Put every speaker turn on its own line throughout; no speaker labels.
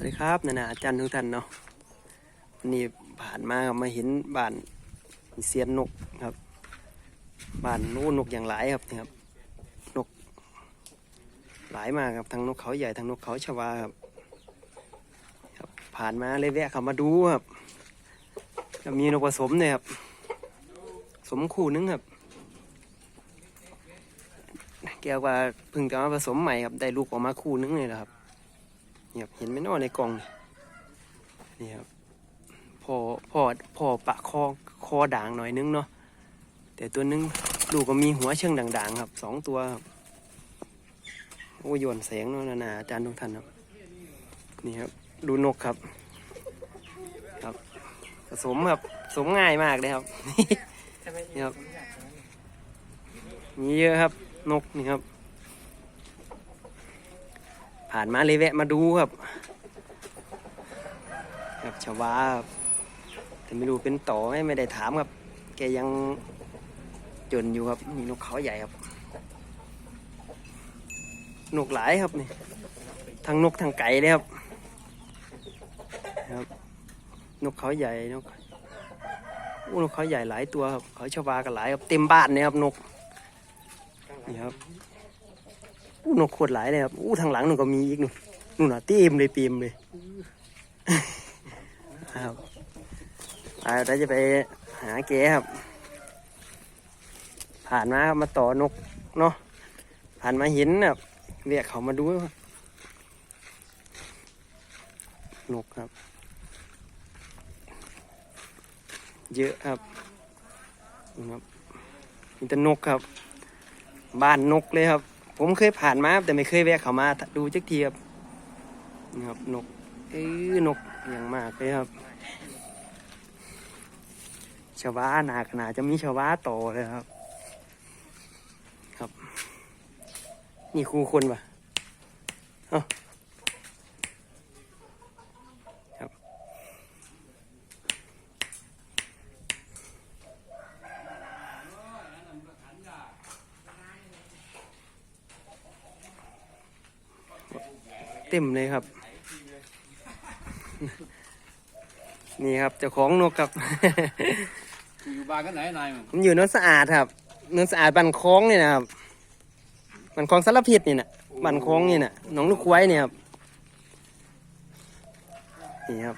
วัสดีครับนานาอาจารย์ทุกท่านเนาะวันนี้ผ่านมาครับมาเห็นบ้านเซียนนกครับบ้านนู้นนกอย่างหลายครับนี่ครับนกหลายมากครับทั้งนกเขาใหญ่ทั้งนกเขาชวาครับครับ ผ่านมาเลยแวะเข้ามาดูครับมีนกผสมเนี่ยครับ สมคู่นึงครับแกว่าพิ่งจะมาผสมใหม่ครับได้ลูกออกมาคู่นึงเลยแหละครับ นี่ยครับเห็นไหมเนอในกล่องนี่ครับพอพอพอปะคอคอด่างหน่อยนึงเนาะแต่ตัวนึงลูกก็มีหัวเชิงด่างๆครับสองตัวครับโอ้ยนแสงเนาะนานาอาจารย์ทุกท่านครับ นี่ครับ ดูนกครับ ครับผสมครับสมง่ายมากเลยครับนี่ครับมีเยอะครับนกนี่ครับ ผ่านมาเลยแวะมาดูครับครับชาวาครับแต่ไม่รู้เป็นต่อไหมไม่ได้ถามครับ แกยังจนอยู่ครับมีนกเขาใหญ่ครับ นกหลายครับนี่ทั้งนกทั้งไก่เลยครับครับ นกเขาใหญ่นกอู้นกเขาใหญ่หลายตัวครับเขาชาวากันหลายครับเต็มบ้านเนี่ยครับนกนี่ครับ อู้นกโคตรหลายเลยครับอู้ทางหลังนู่นก็มีอีกนู่นนู่นน่ะเต็มเลยเต็มเลยครับไปเราจะไปหาแกครับ ผ่านมาครับมาต่อนกเนาะผ่านมาเห็นแบบเรียกเขามาดูครับนกครับ เยอะครับนี่ครับมีแต่นกครับ บ้านนกเลยครับ ผมเคยผ่านมาแต่ไม่เคยแวะเขามา ดูจักทีครับนี่ครับนก เอ้ยนกอย่างมากเลยครับ ชาวบ้านหนาขนาดจะมีชาวบ้านโตเลยครับ ครับ นี่ครูคนปะเอ้า เต็มเลยครับ นี่ครับเจ้าของนกครับ
อยู่บ้านกันไหนนายมัน
ผมอยู่โนนสะอาดครับโนนสะอาดบันคลองนี่นะครับบันคลองสารพิษนี่นะบันคลองนี่นะหนองลูกควายเนี่ยครับนี่ครับ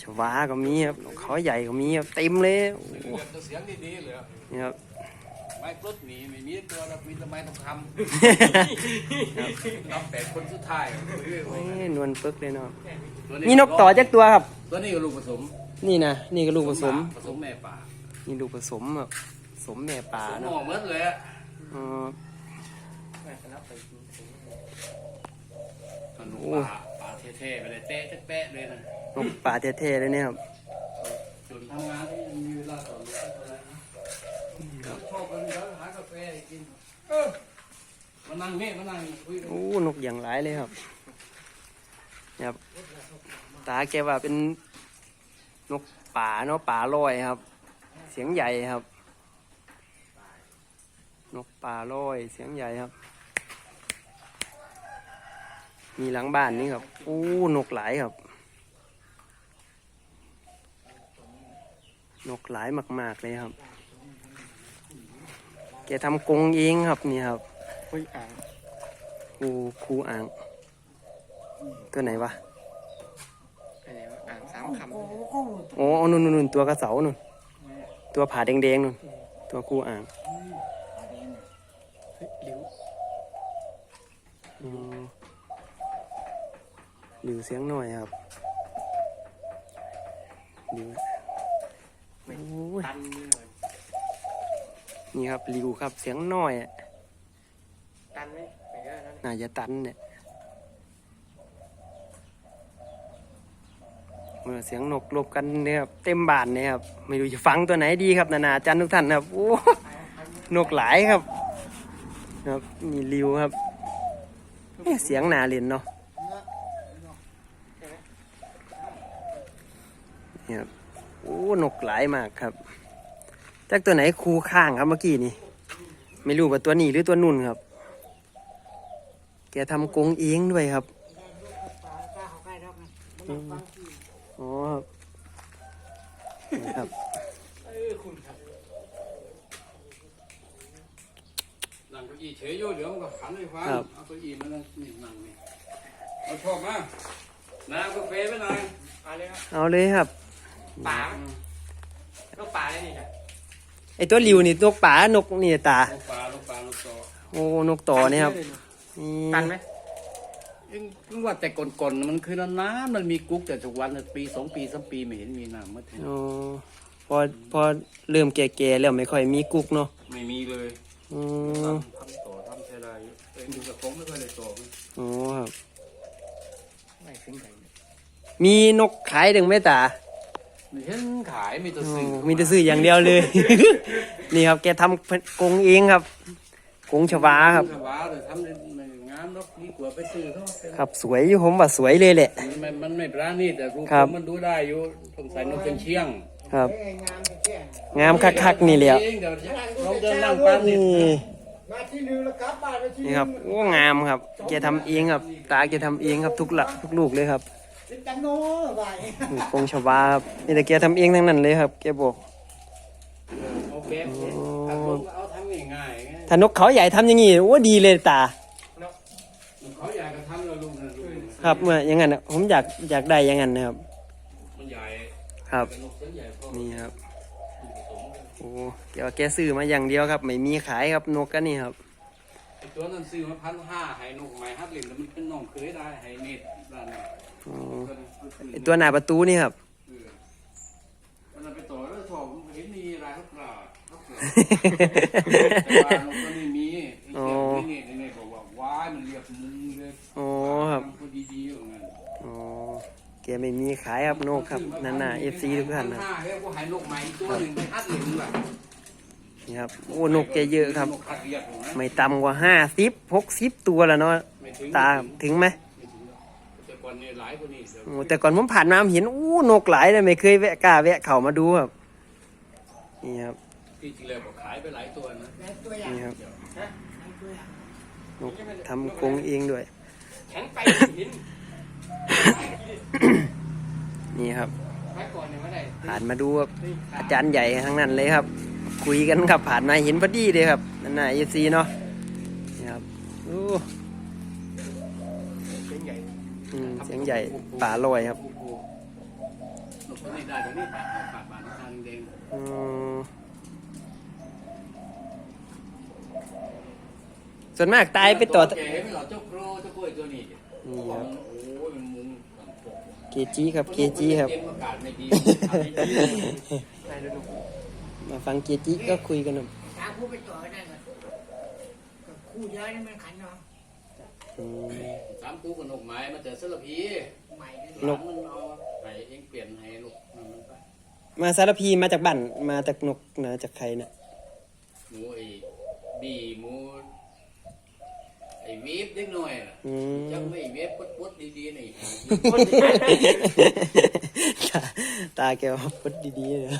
ชวาก็มีครับนกเขาใหญ่ก็มีครับเต็มเลยโอ้โห
เสียงดีๆเลย
นี่ครับ
ไม้ปลุดหนีไม่มีตัวเรามีแต่ไม้ทองคำนับแปดคนสุดท้าย
โอ้ยนวลปึกเลยเนาะ
ตัว
มีนกต่อจักตัวครับ
ตัวนี้ก็ลูกผสม
นี่นะนี่ก็ลูกผสม
ผสมแม่ป่า
นี่ลูกผสมแบบผสมแม่ป่า
ผสม
เนาะ
ออกเมื่อเลยอะ
อ๋อ
ลูกป่าป่าเท่ๆไปเลยเตะเตะเลยนะ
นกป่าเท่ๆเลยเนี่ยครับ
จนทำงานที่มีเวลาต่อลูกอะไรนะชอบกันแล้วหากาแฟให้กินเออมา นั่งนี่มานั่ง
โอ้นกอย่างหลายเลยครับครับ ตาแกว่าเป็นนกป่าเนาะป่าลอยครับ เสียงใหญ่ครับ นกป่าลอย เสียงใหญ่ครับ มีหลังบ้านนี่ครับโอ้นกหลายครับ นกหลายมาก ๆเลยครับแกทำกรงเองครับนี่ครับ
เฮ้ยอ่าง
ครูครูอ่าง ตัวไหนวะ
อะไรวะอ่างสามคำ
อ๋อนู่นนู่นนู่นตัวกระเสานู่นตัวผาแดงๆนู่นตัวครูอ่าง
เฮ้ยลิ้ว
อืมหลิวเสียงหน่อยครับหลิวโอ้ย
ตันนี่เลย
นี่ครับหลิวครับเสียงหน่อยอะ
ตันไหมไม่ได้นะ
น่าจะตันเนี่ยเมื่อเสียงนกลบกันเนี่ยครับเต็มบานเนี่ยครับไม่รู้จะฟังตัวไหนดีครับนานาจันทุกท่านครับโอ้นกหลายครับครับมีริวครับเอ๊ะเสียงนาเรียนเนาะนี่ครับโอ้นกหลายมากครับจากตัวไหนคูข้างครับเมื่อกี้นี่ไม่รู้ว่าตัวนี้หรือตัวนุ่นครับ แกทำกรงเองด้วยครับ
ปลาข้าวไก่ด
อืมอ๋อครับนี่ครับ
เอ้ยคุณครับนั่งเก้าอี้เฉยอยู่เดี๋ยวมันก็หันไปฟัง
ครับ
เอาเก้าอี้มานั่งนี่นั่งนี่เอาชอบมาน้ำกาแฟไปหน่อย
เอาเลยครับ
เอาเลยครับ
ป่าลูกป่าเลยนี่จ้ะ
ไอตัวหลิวนี่นกป่านกนี่ตา
ลูกปลาลูกปลาลูกต่อ
โอ้นกต่อเนี่ยครับนี่
ตันไหม
เอ็งเพิ่งว่าแต่ก่อนๆมันคือน้ำมันมีกุ๊กแต่ทุกวันน่ะปีสองปีสามปีไม่เห็นมีน้ำมาถึง
อ๋อพอพอเริ่มแก่ๆแล้วไม่ค่อยมีกุ๊กเนาะ
ไม่มีเลย
อืม
ทำทำต่อทำเท่าไรเองดูกับผมไม่ค่อยได้ต่อมัน
อ๋อครับ
ไม่ถึงไหน
มีนกขายดึงไหมตา
ไม่เห็นขายมีแต่
อ๋อ
ซื้อ
มีแต่ซื้ออย่างเดียวเลย นี่ครับแกทำกรงเองครับกรงชวาครับ
ชวาเลยทำ ได้ไม่งามหรอกดีกว่าไปซื้อเขาเป็น
ครับสวยอยู่ผมว่าสวยเลยแหละ
มันไม่มันไม่ปราณีตแต่รูป
ครับ
มันดูได้อยู่สงสัยนกเป็นเชียง
ครับ
เอ้ยงามแท้
งามคักๆนี่แหละ
เองเดี๋ยวเราจะนั่งปั้นนี่
นี่
ๆมาที่นึงแล้วกลับบ้านไปที่
นี่ครับโอ้งามครับแกทำเองครับ ตาแกทำเองครับทุกละทุกลูกเลยครับ
เป็นจังโน่ไป
นี่กรงชวาครับนี่แต่แกทำเองทั้งนั้นเลยครับ แกบอก
เอาแบบนี้ถ้าคนก็เอาทำง่ายๆไง
ถ้านกเขาใหญ่ทำอย่างงี้โอ้ดีเลยตา
เขาอยากจะทำแล้วลุงนะลุง
ครับเมื่ออย่างนั้นน่ะผมอยากอยากได้อย่างนั้นนะครับ
มันใหญ่
ครับ
เป็นนกเส้นใหญ่พอ
นี่ครับ
ผสมกัน
โอ้เดี๋ยวแกซื้อมาอย่างเดียวครับไม่มีขายครับนกกันนี่ครับ
ไอ้ตัวนั้นซื้อมาพันห้าให้นกใหม่ฮัดลินแล้วมันเป็นน้องเคยได้ให้เน็ตนั่นน่ะ
อ๋อ
ตัวนั้นมันซื้อ
ไอตัวหน้าประตูนี่ครับ
เออมันเอาไปต่อแล้วชอบมันเห็นมีอะไรเขากล่าวเขาเกิดแต่ว่านกตัวนี้มีไอ้เจ้านี่นี่นี่บอกว่าว้ายมันเรียบมึงเลย
อ๋อครับ
มันพอดีๆอย่างนั้น
อ๋อแกไม่มีขายครับนกครับนั่นน่ะเอฟซีทุกท่าน
พั
นะ
ห้าเฮ้ยกูหายนกใหม่อีกตัวหนึ่งไปฮัดลินว่ะ
นี่ครับโอ้นกแกเยอะครับ
นกฮัดเรียบอยู่นะ
ไม่ต่ำกว่าห้าสิบหกสิบตัวแล้วเนาะ
ไม่ถึง
ตา
ไม่ถึง
ถึงไหม
ไม่ถึงหรอกแต่ก่อนเนี่ยหลายกว่านี้เดี๋ยว
โอ้แต่ก่อนผมผ่านมาผมเห็นอู้นกหลายเลยไม่เคยแวะกล้าแวะเข้ามาดูครับนี่ครับ
ที่จริงแล้วก็ขายไปหลายตัวนะ
แล้วตัวอย่าง
นี่ครับ
แล้วตัวอย่าง
นกทำกรงเองด้วย
แข็งไปหิน
นี่ครับ
ไว้ก่อนเนี่ยไม่ได้
ผ่านมาดูครับอาจารย์ใหญ่ทั้งนั้นเลยครับ คุยกันครับผ่านมาเห็นพอดีเลยครับนั่นน่ะเอฟซีเนาะนี่ครับโอ้
เป็นใหญ่
อืมเสียงใหญ่ป่าลอยครับ
โอ้โหนกตัวนี้ได้ตัวนี้ปากปากบานทางแดง
อืม ส่วนมากตายไปต่อ
แกเห็นไมเหรอเจ้าโครเจ้ากล้วยตัวนี้
นี่ครับ
โอ้ยมันมุง
เกจีครับเกจีครับ
เกมอากาศไม่ดี
มาฟังเกจิก็คุยกันหน่อย
ตาคู่ไปต่อได้ก่อนกับคู่เยอะนี่มันขันเนาะ
อืม
สามคู่กับนกไม้มาเจอสลับพี
ใหม่ด้วย
หลานมันเอาไปเองเปลี่ยนให้ลูกมันมันไป
มาสารพีมาจากบ้านมาจากนกนะจากใครนะ
หมูไอ้บีหมู อ้วีบเล็กหน่อยน่ะ
อืม
จังไม่เวีบปุ๊ดๆดีๆนี่
ตาตาแกว่าพุดดีๆเลย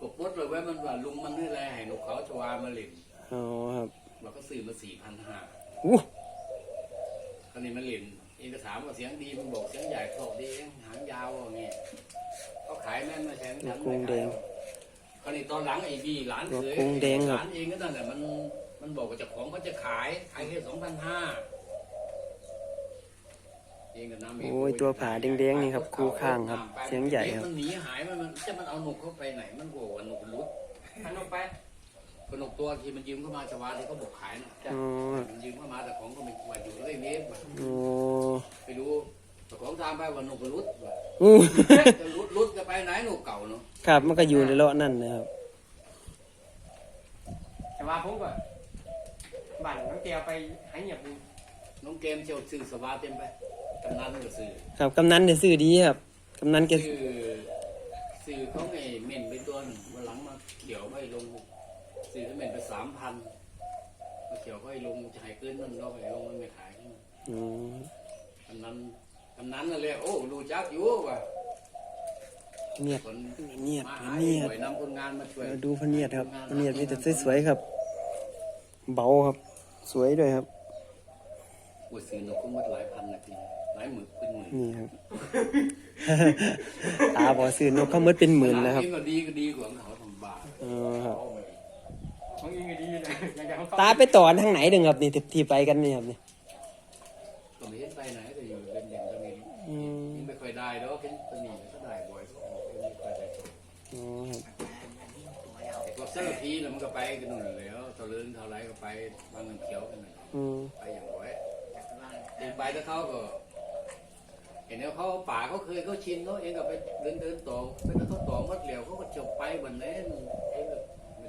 กบปุ๊ดเลยไว้มันว่าลุงมันให้อะไรให้นกเขาชวามาเล่น
อ๋อครับ
เราก็ซื้อมาสี่พันห้า
อู้
คราวนี้มันเล่นเองก็ถามว่าเสียงดีมันบอกเสียงใหญ่โคตรดีหางยาวว่างี้เขาขายแม่นมาแทน
น
ฉั
ก
น
กรงแดง
คราวนี้ตอนหลังไอ้บีหลานเขย
นกกรงแดงครับ
หลานเองก็นั่นแหละมัน มันบอกว่าเจ้าของเขาจะขาย ขายแค่สองพันห้าเองก็นำเง
โอ้ยตัวผาแดงๆนี่ครับคู่ข้างครับ เสียงใหญ่ครับ
มันหนีหายมันมันจะมันเอานกเข้าไปไหน มันกลัวว่านกรุด
หันลงไป
ก็นกตัวที่มันยืมเข้ามาชาวาที่เขาบอกขายน่ะ
อ๋อ
มันยืมเข้ามาแต่ของก็ไม่ว่าอยู่เลยเนี้ย
โอ้
ไปดูเจ้าของตามไปว่านกรุดว่า
อู้
จะรุดรุดจะไปไหนนกเก่าเนาะ
ครับมันก็อยู่ในเลาะนั่นนะครับ
แต่ว่าผมก็ บั่นน้องเตียวไปหายเหยียบดู
น้องเกมเชียวซื้อสวาเต็มไปกำนันก็ซื้อ
ครับกำนันเดี๋ยวซื้อดีครับกำนันแก
ซื้อซื้อเขาไอ้เม่นไปตัวหนึงวันหลังมาเขียวไม่ลงซื้อเขาเม่นไปสามพันมาเขียวเขาให้ลงจะให้เกินมันเราให้ลงมันไม่ขายใช่ไหม
อืม
กำนันกำนันนั่นแหละโอ้รู้จักอยู่ว่ะ
เนียด
คน
เนียด
มาหา
เนียด
หน่วยนำคนงานมาช่วย
มาดูพะเนียดครับพะเนียดมีแต่สวยๆครับ เบาครับ สวยด้วยครับ
โอ้ยซื้อนกก็หมดหลายพันนะพี่หลายหมื่นเป็นหมื่น
นี่ครับ ตาบอซื้อนกเขาหมดเป็นหมื่นนะครับ
เองก็ดีก็ดีกว่าเขาทำบาป
เออครับ
ของอิงก็ดีนะอย่างอย่างเขา
ตาไปต่อทางไหนดึงครับนี่ที่ที่ไปกันนี่ครับนี่
ก็ไม่เห็นไปไหนแต่อยู่เป็นอย่างตรงนี้
อืม
ยังไม่ค่อยได้แล้วเห็นตัวนี้ก็ได้บ่อยก็ออกยังไม่ค่อยได้ตัว
อ๋อครับ
แต่ก็เสื้อพีแล้วมันก็ไปกันนู่นแล้วตะลึงเท่าไรก็ไปบางน้ำเขียวกันนั่น
อืม
ไปอย่างบ่อยเดินไปแล้วเขาก็ เห็นแล้วเขาป่าเขาเคยเขาชินเขาเองก็ไปเดินเดินต่อไปแล้วเขาต่อมัดเหลียวเขาก็จบไปบันนี้เองก็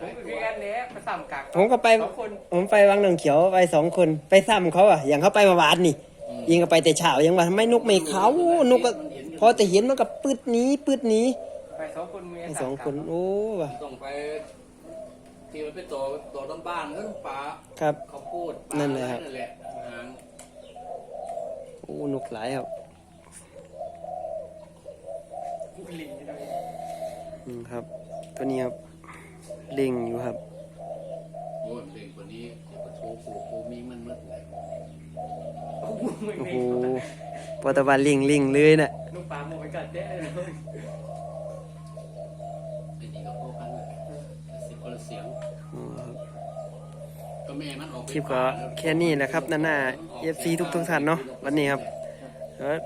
ไม่
ผม
ได้
ก็
ตั
คือ
ว
กันแล้วไปซ้ำกัก
ผมก็ไป
สองคน
ผมไปวังหนองเขียวไปสองคนไปซ้ำเขาอะอย่างเขาไปประวานนี่ ยิงก็ไปแต่เช้ายังว่าทำไมนกไม่เขานกก็พอแต่เห็นมันก็ปืดหนี้ปืดหนี้
ไปสองคนเมีย
ไอ้
ซ้ำกัก
สองคนโอ้ว่ะ
ต้องไป ที่มันไปต่อต่อลำบ้านก็ต้องป่า
ครับ
เขาพูดป่า
นั่นแหละครับ
นั่นแหละทาง
โอ้นกหลายครับ
ลิงอยู่ด้วย
อืมครับ ตัวนี้ครับเล็งอยู่ครับ
โอ้ยเด็กกว่านี้เดี๋ยวก็โทรปลูกปูมีมันมัดเลย
โอ้โหไม่
โอ้
ไม่
โหพอตะวันเล็งเล็งเลยน่ะ
ลูกปลาหมูไปกัดเด้เลย
คลิป
ก็แค่นี้แหละครับนั่นน่ะ FC ทุกทุกท่านเนาะวันนี้ครับแล้ว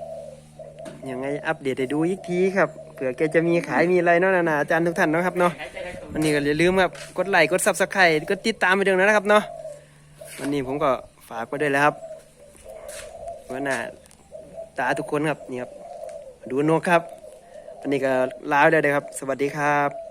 ยังไงอัปเดตให้ดูอีกทีครับเผื่อแกจะมีขายมีอะไรเนาะนะอาจารย์ทุกท่านเนาะครับเนาะวันนี้ก็อย่าลืมครับกดไลค์กดซับสไครต์กดติดตามไปด้วยนะครับเนาะวันนี้ผมก็ฝากไว้ด้วยแล้วครับว่าหน้าตาทุกคนครับนี่ครับดูนกครับวันนี้ก็ลาไปเลยครับ สวัสดีครับ